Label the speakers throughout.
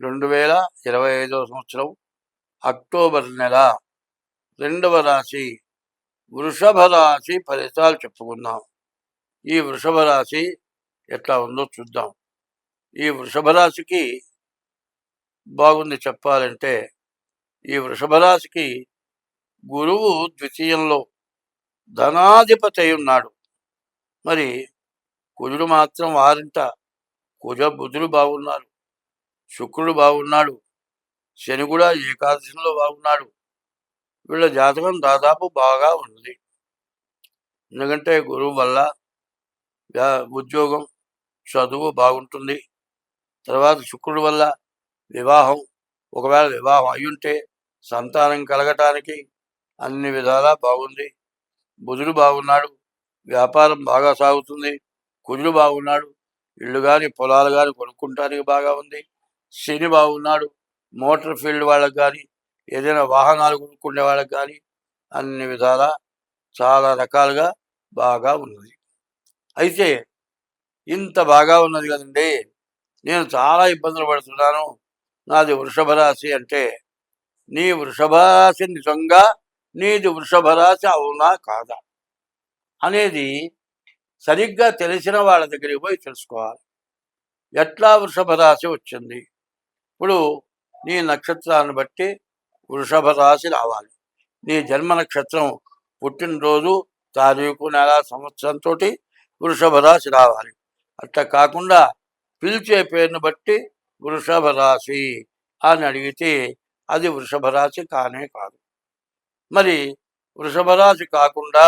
Speaker 1: రెండు వేల ఇరవై ఐదవ సంవత్సరం అక్టోబర్ నెల రెండవ రాశి వృషభ రాశి ఫలితాలు చెప్పుకుందాం. ఈ వృషభ రాశి ఎట్లా ఉందో చూద్దాం. ఈ వృషభ రాశికి బాగుంది చెప్పాలంటే ఈ వృషభ రాశికి గురువు ద్వితీయంలో ధనాధిపతి అయి ఉన్నాడు. మరి కుజుడు మాత్రం వారింట కుజ బుధుడు బాగున్నారు. శుక్రుడు బాగున్నాడు. శని కూడా ఏకాదశిలో బాగున్నాడు. వీళ్ళ జాతకం దాదాపు బాగా ఉంది. ఎందుకంటే గురువు వల్ల వ్యా- ఉద్యోగం చదువు బాగుంటుంది. తర్వాత శుక్రుడు వల్ల వివాహం ఒకవేళ వివాహం అయ్యుంటే సంతానం కలగటానికి అన్ని విధాలా బాగుంది. బుధుడు బాగున్నాడు. వ్యాపారం బాగా సాగుతుంది. కుజుడు బాగున్నాడు. ఇల్లు కానీ పొలాలు కానీ కొనుక్కుంటానికి బాగా ఉంది. శని బాగున్నాడు మోటార్ ఫీల్డ్ వాళ్ళకి కానీ ఏదైనా వాహనాలు కొనుక్కునే వాళ్ళకి కానీ అన్ని విధాలా చాలా రకాలుగా బాగా ఉన్నది. అయితే ఇంత బాగా ఉన్నది కదండి. నేను చాలా ఇబ్బందులు పడుతున్నాను. నాది వృషభ రాశి అంటే నీ వృషభ రాశి నిజంగా నీది వృషభ రాశి అవునా కాదా? అనేది సరిగ్గా తెలిసిన వాళ్ళ దగ్గరికి పోయి తెలుసుకోవాలి. ఎట్లా వృషభ రాశి వచ్చింది? ఇప్పుడు నీ నక్షత్రాన్ని బట్టి వృషభ రాశి రావాలి. నీ జన్మ నక్షత్రం పుట్టినరోజు తారీఖు నెల సంవత్సరంతో వృషభ రాశి రావాలి. అట్లా కాకుండా పిలిచే పేరును బట్టి వృషభ రాశి అని అడిగితే అది వృషభ రాశి కానే కాదు. మరి వృషభ రాశి కాకుండా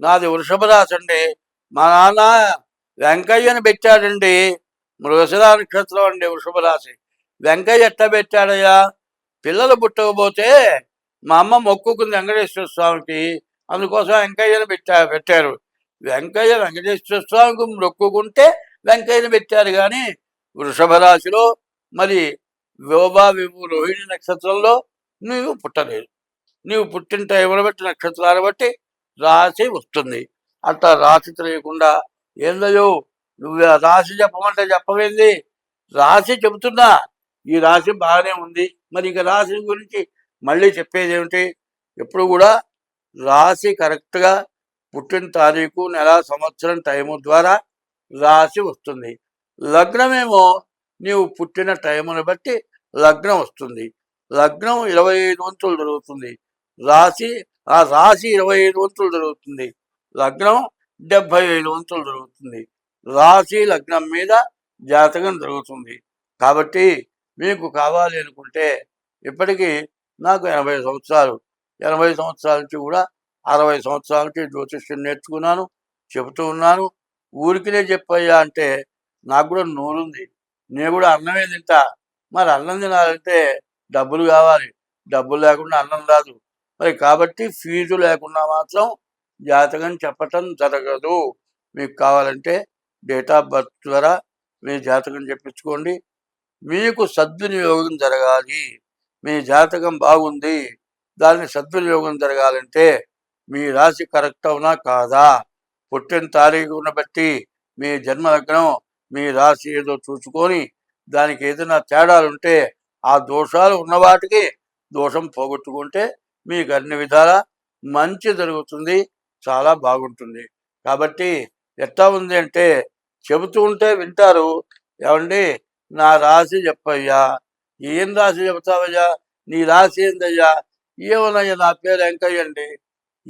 Speaker 1: నాది వృషభ రాశి అండి మా నాన్న వెంకయ్యని పెట్టాడండి. మృగశిరా నక్షత్రం అండి వృషభ రాశి. వెంకయ్య ఎట్లా పెట్టాడయ్యా? పిల్లలు పుట్టకపోతే మా అమ్మ మొక్కుకుంది వెంకటేశ్వర స్వామికి. అందుకోసం వెంకయ్యను పెట్టా పెట్టారు. వెంకయ్య వెంకటేశ్వర స్వామికి మొక్కుకుంటే వెంకయ్యను పెట్టారు కానీ వృషభ రాశిలో మరి వివభా వివు రోహిణి నక్షత్రంలో నువ్వు పుట్టలేదు. నీవు పుట్టిన టైంను బట్టి నక్షత్రాన్ని బట్టి రాశి వస్తుంది. అట్లా రాశి తెలియకుండా ఏందయ్యో నువ్వు రాసి రాశి చెప్పమంటే చెప్పవేంది రాశి చెబుతున్నా ఈ రాశి బాగానే ఉంది. మరి ఇక రాశి గురించి మళ్ళీ చెప్పేది ఏమిటి? ఎప్పుడు కూడా రాశి కరెక్ట్గా పుట్టిన తారీఖు నెల సంవత్సరం టైము ద్వారా రాశి వస్తుంది. లగ్నమేమో నీవు పుట్టిన టైమును బట్టి లగ్నం వస్తుంది. లగ్నం ఇరవై ఐదు వంతులు జరుగుతుంది. రాశి ఆ రాశి ఇరవై ఐదు వంతులు జరుగుతుంది. లగ్నం డెబ్భై ఐదు వంతులు జరుగుతుంది. రాశి లగ్నం మీద జాతకం జరుగుతుంది. కాబట్టి మీకు కావాలి అనుకుంటే ఇప్పటికీ నాకు ఎనభై సంవత్సరాలు. ఎనభై సంవత్సరాల నుంచి కూడా అరవై సంవత్సరాల నుంచి జ్యోతిష్యం నేర్చుకున్నాను చెబుతూ ఉన్నాను. ఊరికినే చెప్పయ్యా అంటే నాకు కూడా నోరుంది. నేను కూడా అన్నమే తింటా. మరి అన్నం తినాలంటే డబ్బులు కావాలి. డబ్బులు లేకుండా అన్నం రాదు. మరి కాబట్టి ఫీజు లేకుండా మాత్రం జాతకం చెప్పటం జరగదు. మీకు కావాలంటే డేట్ ఆఫ్ బర్త్ ద్వారా మీ జాతకం చెప్పించుకోండి. మీకు సద్వినియోగం జరగాలి. మీ జాతకం బాగుంది. దాని సద్వినియోగం జరగాలంటే మీ రాశి కరెక్ట్ అవునా కాదా? పుట్టిన తారీఖును బట్టి మీ జన్మ లగ్నం మీ రాశి ఏదో చూసుకొని దానికి ఏదైనా తేడాలు ఉంటే ఆ దోషాలు ఉన్న వాటికి దోషం పోగొట్టుకుంటే మీకు అన్ని విధాలా మంచి జరుగుతుంది. చాలా బాగుంటుంది. కాబట్టి ఎట్లా ఉంది అంటే చెబుతూ ఉంటే వింటారు. ఏమండి? నా రాశి చెప్పయ్యా. ఏం రాశి చెప్తావయ్యా? నీ రాశి ఏందయ్యా? ఏమనయ్యా నా పేరు వెంకయ్య అండి.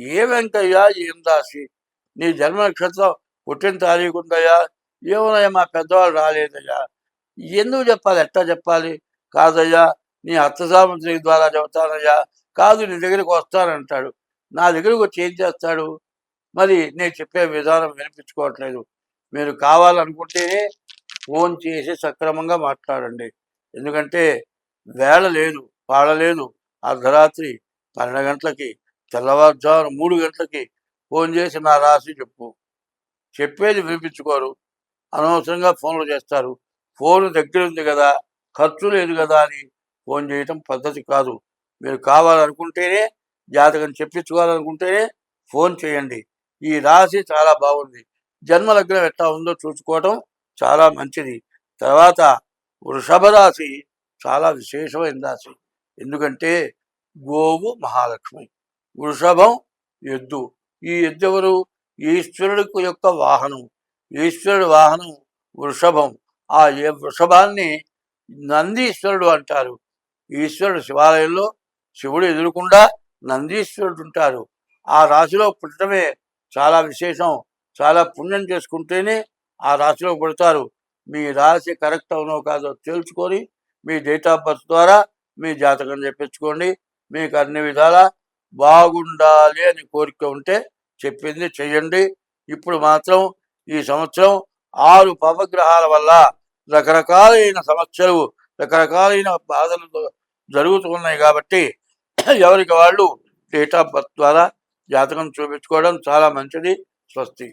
Speaker 1: ఏ వెంకయ్య ఏం రాశి? నీ జన్మ నక్షత్రం పుట్టిన తారీఖు ఉందయ్యా. ఏమనయ్యా మా పెద్దవాళ్ళు రాలేదయ్యా. ఎందుకు చెప్పాలి? ఎట్లా చెప్పాలి? కాదయ్యా నీ అర్థసామంత్రి ద్వారా చెబుతానయ్యా. కాదు నీ దగ్గరికి వస్తానంటాడు. నా దగ్గరికి వచ్చి ఏం చేస్తాడు? మరి నేను చెప్పే విధానం వినిపించుకోవట్లేదు. మీరు కావాలనుకుంటేనే ఫోన్ చేసి సక్రమంగా మాట్లాడండి. ఎందుకంటే వేళ లేదు పాడలేదు అర్ధరాత్రి పన్నెండు గంటలకి తెల్లవారుజాము మూడు గంటలకి ఫోన్ చేసి నా రాసి చెప్పు. చెప్పేది వినిపించుకోరు. అనవసరంగా ఫోన్లు చేస్తారు. ఫోన్ దగ్గర ఉంది కదా ఖర్చు లేదు కదా అని ఫోన్ చేయటం పద్ధతి కాదు. మీరు కావాలనుకుంటేనే జాతకం చెప్పించుకోవాలనుకుంటేనే ఫోన్ చేయండి. ఈ రాశి చాలా బాగుంది. జన్మ లగ్నం ఎట్లా ఉందో చూసుకోవటం చాలా మంచిది. తర్వాత వృషభ రాశి చాలా విశేషమైన రాశి. ఎందుకంటే గోవు మహాలక్ష్మి. వృషభం ఎద్దు. ఈ ఎద్దు ఎవరు? ఈశ్వరుడి యొక్క వాహనం. ఈశ్వరుడి వాహనం వృషభం. ఆ వృషభాన్ని నందీశ్వరుడు అంటారు. ఈశ్వరుడు శివాలయంలో శివుడు ఎదురుకుండా నందీశ్వరుడు ఉంటారు. ఆ రాశిలో పుట్టడమే చాలా విశేషం. చాలా పుణ్యం చేసుకుంటేనే ఆ రాశిలో పుడతారు. మీ రాశి కరెక్ట్ అవునో కాదో తెలుసుకొని మీ డేట్ ఆఫ్ బర్త్ ద్వారా మీ జాతకం చెప్పించుకోండి. మీకు అన్ని విధాలా బాగుండాలి అని కోరిక ఉంటే చెప్పింది చెయ్యండి. ఇప్పుడు మాత్రం ఈ సంవత్సరం ఆరు పవగ్రహాల వల్ల రకరకాలైన సమస్యలు రకరకాలైన బాధలు జరుగుతున్నాయి కాబట్టి ఎవరికి వాళ్ళు డేట్ ఆఫ్ బర్త్ ద్వారా జాతకం చూపించుకోవడం చాలా మంచిది. స్వస్తి.